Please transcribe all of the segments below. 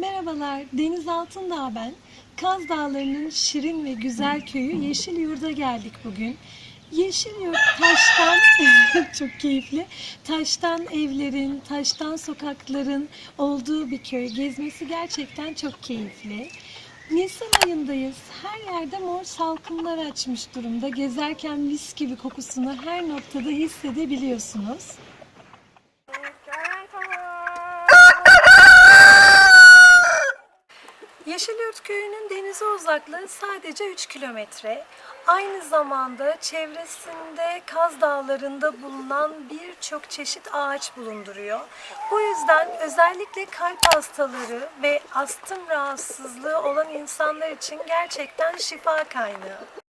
Merhabalar, Deniz Altındağ ben. Kaz Dağları'nın şirin ve güzel köyü Yeşil Yurt'a geldik bugün. Yeşil Yurt taştan, çok keyifli, taştan evlerin, taştan sokakların olduğu bir köy. Gezmesi gerçekten çok keyifli. Nisan ayındayız. Her yerde mor salkımlar açmış durumda. Gezerken mis gibi kokusunu her noktada hissedebiliyorsunuz. Yeşilyurt Köyü'nün denize uzaklığı sadece 3 kilometre. Aynı zamanda çevresinde Kaz Dağları'nda bulunan birçok çeşit ağaç bulunduruyor. Bu yüzden özellikle kalp hastaları ve astım rahatsızlığı olan insanlar için gerçekten şifa kaynağı.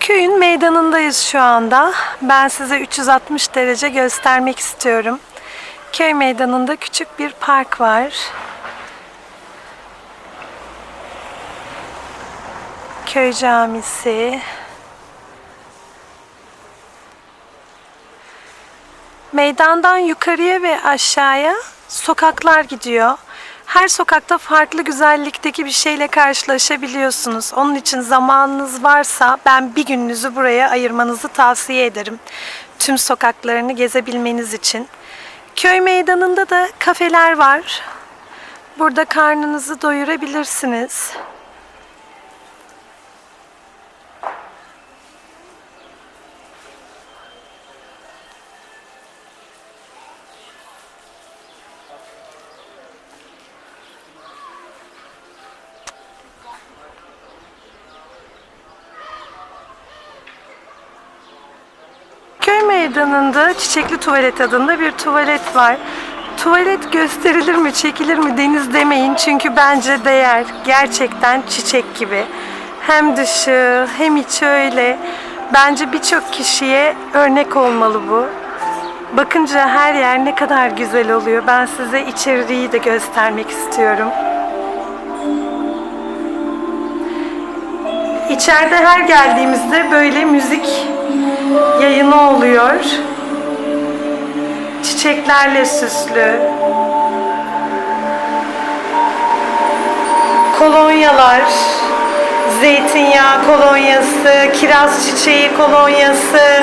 Köyün meydanındayız şu anda. Ben size 360 derece göstermek istiyorum. Köy meydanında küçük bir park var. Köy camisi. Meydandan yukarıya ve aşağıya sokaklar gidiyor. Her sokakta farklı güzellikteki bir şeyle karşılaşabiliyorsunuz. Onun için zamanınız varsa ben bir gününüzü buraya ayırmanızı tavsiye ederim. Tüm sokaklarını gezebilmeniz için. Köy meydanında da kafeler var. Burada karnınızı doyurabilirsiniz. Köy meydanında Çiçekli Tuvalet adında bir tuvalet var. Tuvalet gösterilir mi, çekilir mi deniz demeyin çünkü bence değer. Gerçekten çiçek gibi. Hem dışı hem içi öyle. Bence birçok kişiye örnek olmalı bu. Bakınca her yer ne kadar güzel oluyor. Ben size içeriği de göstermek istiyorum. İçeride her geldiğimizde böyle müzik yayını oluyor. Çiçeklerle süslü. Kolonyalar, zeytinyağı kolonyası, kiraz çiçeği kolonyası.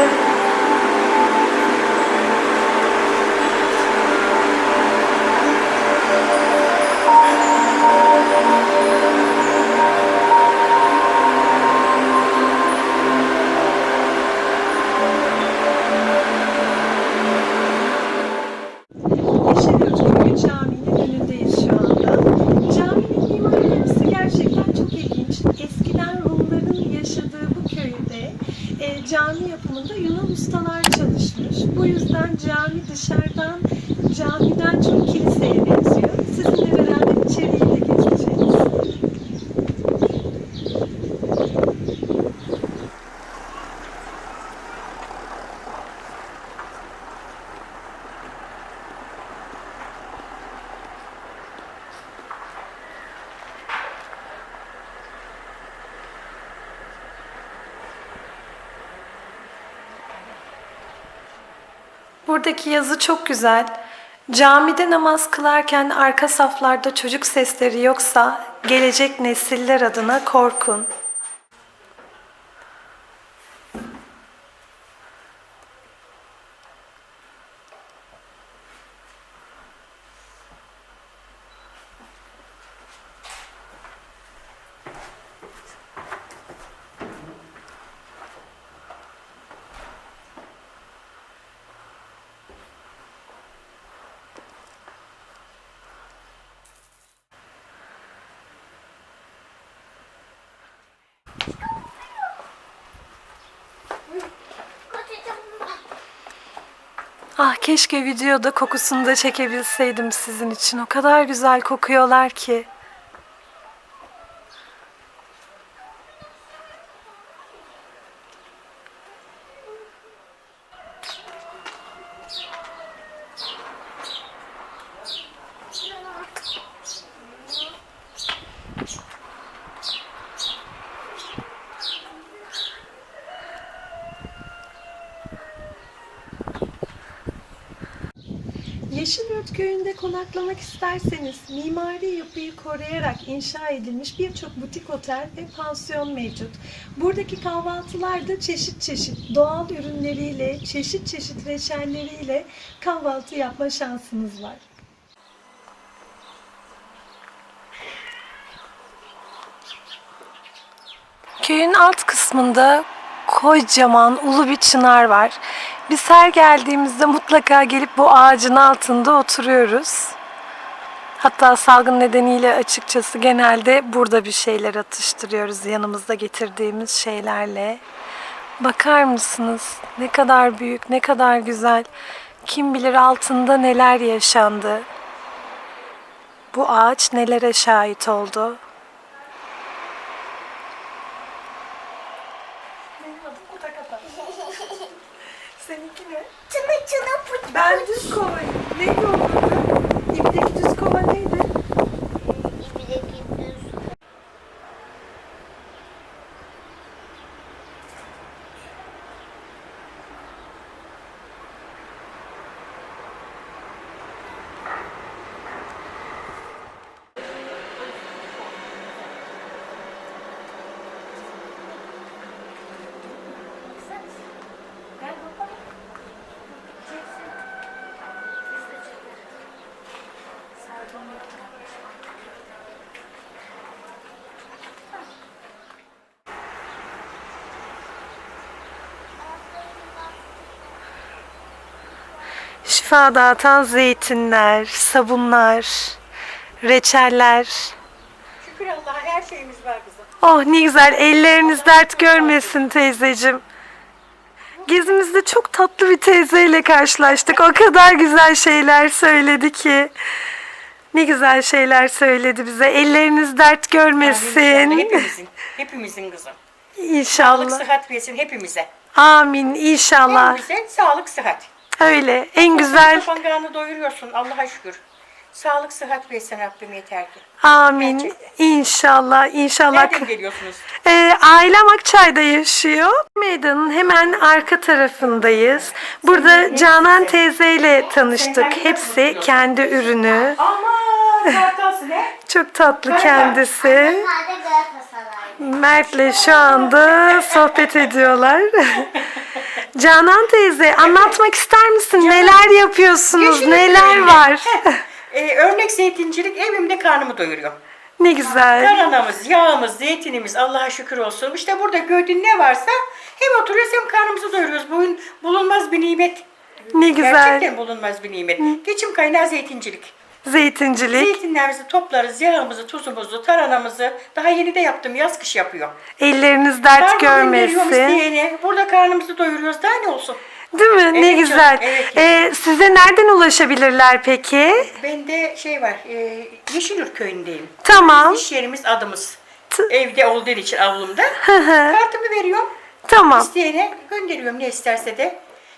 Buradaki yazı çok güzel. Camide namaz kılarken arka saflarda çocuk sesleri yoksa gelecek nesiller adına korkun. Ah keşke videoda kokusunu da çekebilseydim sizin için. O kadar güzel kokuyorlar ki. Yeşilyurt Köyü'nde konaklamak isterseniz mimari yapıyı koruyarak inşa edilmiş birçok butik otel ve pansiyon mevcut. Buradaki kahvaltılar da çeşit çeşit doğal ürünleriyle, çeşit çeşit reçelleriyle kahvaltı yapma şansınız var. Köyün alt kısmında kocaman ulu bir çınar var. Biz her geldiğimizde mutlaka gelip bu ağacın altında oturuyoruz. Hatta salgın nedeniyle açıkçası genelde burada bir şeyler atıştırıyoruz yanımızda getirdiğimiz şeylerle. Bakar mısınız? Ne kadar büyük, ne kadar güzel. Kim bilir altında neler yaşandı. Bu ağaç nelere şahit oldu? Adım Kutakata. Seninki ne? Çına çına pıt Ben düz kovayım. Neydi o Şifa dağıtan zeytinler, sabunlar, reçeller. Şükür Allah'a her şeyimiz var kızım. Oh ne güzel. Elleriniz dert görmesin teyzeciğim. Gezimizde çok tatlı bir teyzeyle karşılaştık. O kadar güzel şeyler söyledi ki. Ne güzel şeyler söyledi bize. Elleriniz dert görmesin. Hepimizin, hepimizin kızım. Sağlık, İnşallah. sıhhat versin hepimize. Amin. İnşallah. Hepimize sağlık, sıhhat. Öyle. En güzel. Kafan karnını doyuruyorsun Allah'a şükür. Sağlık, sıhhat versin Rabbim yeter ki. Amin. Gerçekten. İnşallah. İnşallah. Nereden geliyorsunuz? Ee, ailem Akçay'da yaşıyor. Meydanın hemen arka tarafındayız. Burada Canan teyzeyle tanıştık. Hepsi kendi ürünü. Aman? Çok tatlı kendisi. Sade Galatasaray. Mert'le şu anda sohbet ediyorlar. Canan teyze anlatmak ister misin? Neler yapıyorsunuz? Neler var? Ee, örnek zeytincilik evimde karnımı doyuruyor. ne güzel. Karanamız, yağımız, zeytinimiz Allah'a şükür olsun. İşte burada gördüğün ne varsa hem oturuyoruz hem karnımızı doyuruyoruz. Bugün bulunmaz bir nimet. Ne güzel. Gerçekten bulunmaz bir nimet. Geçim kaynağı zeytincilik. Zeytincilik. Zeytinlerimizi toplarız, yağımızı, tuzumuzu, taranamızı. Daha yeni de yaptım, yaz kış yapıyor. Elleriniz dert veriyorum görmesin. isteyene. Burada karnımızı doyuruyoruz. Daha ne olsun? Değil mi? ne Evet güzel. canım, evet. Ee, size nereden ulaşabilirler peki? Bende şey var, e, Yeşilyurt köyündeyim. Tamam. İş yerimiz adımız. T- Evde olduğu için avlumda. Kartımı veriyorum. tamam. İsteyene gönderiyorum ne isterse de.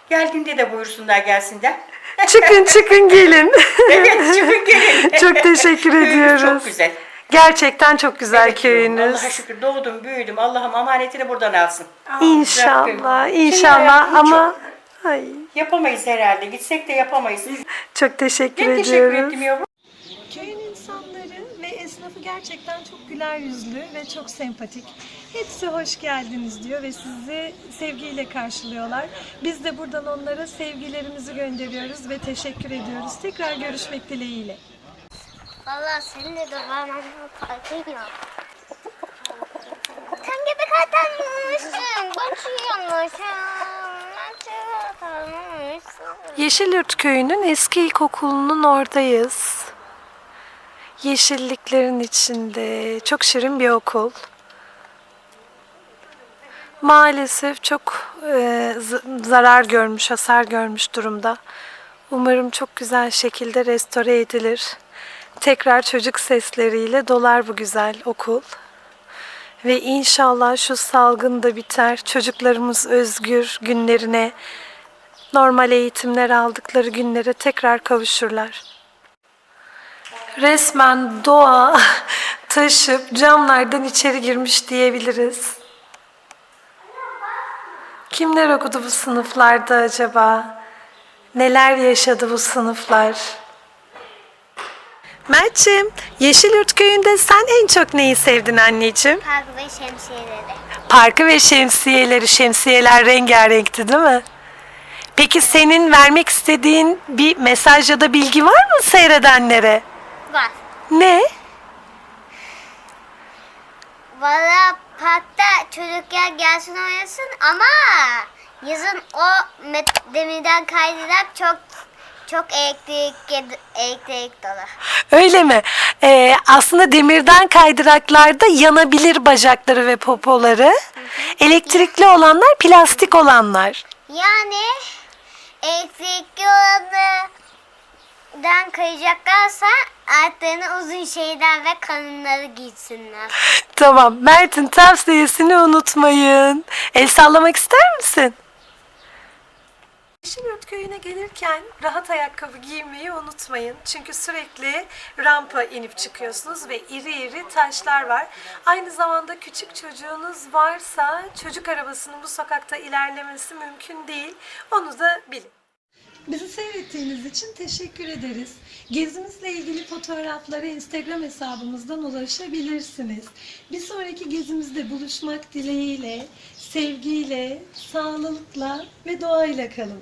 Geldiğinde de buyursunlar gelsinler. Çıkın çıkın gelin. evet çıkın gelin. Çok teşekkür ediyoruz. Çok güzel. Gerçekten çok güzel Evet köyünüz. Allah'a şükür doğdum, büyüdüm. Allah'ım amanetini buradan alsın. İnşallah, Rabbim. inşallah Şimdi hayatım ama çok- ay Yapamayız herhalde. Gitsek de yapamayız. çok teşekkür Ben teşekkür ediyoruz. ettim yavrum. Köyün insanları ve esnafı gerçekten çok güler yüzlü ve çok sempatik. Hepsi hoş geldiniz diyor ve sizi sevgiyle karşılıyorlar. Biz de buradan onlara sevgilerimizi gönderiyoruz ve teşekkür ediyoruz. Tekrar görüşmek dileğiyle. Valla seninle de ben farkın yok. Sen gibi katanmışsın. Konuşuyormuşsun. Yeşilyurt köyünün eski ilkokulunun oradayız. Yeşilliklerin içinde çok şirin bir okul. Maalesef çok e, zarar görmüş, hasar görmüş durumda. Umarım çok güzel şekilde restore edilir. Tekrar çocuk sesleriyle dolar bu güzel okul. Ve inşallah şu salgın da biter. Çocuklarımız özgür günlerine, normal eğitimler aldıkları günlere tekrar kavuşurlar. Resmen doğa taşıp camlardan içeri girmiş diyebiliriz. Kimler okudu bu sınıflarda acaba? Neler yaşadı bu sınıflar? Mert'ciğim, Yeşilyurt köyünde sen en çok neyi sevdin anneciğim? Park ve şemsiyeleri. Parkı ve şemsiyeleri, şemsiyeler rengarenkti değil mi? Peki senin vermek istediğin bir mesaj ya da bilgi var mı seyredenlere? Var. Ne? Valla parkta çocuklar gelsin oynasın ama yazın o demirden kaydırak çok çok elektrik elektrik dolu. Öyle mi? Ee, aslında demirden kaydıraklarda yanabilir bacakları ve popoları. Elektrikli olanlar plastik olanlar. Yani elektrikli olanlardan kayacaklarsa ayaklarını uzun şeyden ve kalınları giysinler. Tamam. Mert'in tavsiyesini unutmayın. El sallamak ister misin? Yeşilyurt köyüne gelirken rahat ayakkabı giymeyi unutmayın. Çünkü sürekli rampa inip çıkıyorsunuz ve iri iri taşlar var. Aynı zamanda küçük çocuğunuz varsa çocuk arabasının bu sokakta ilerlemesi mümkün değil. Onu da bilin. Bizi seyrettiğiniz için teşekkür ederiz. Gezimizle ilgili fotoğraflara Instagram hesabımızdan ulaşabilirsiniz. Bir sonraki gezimizde buluşmak dileğiyle, sevgiyle, sağlıkla ve doğayla kalın.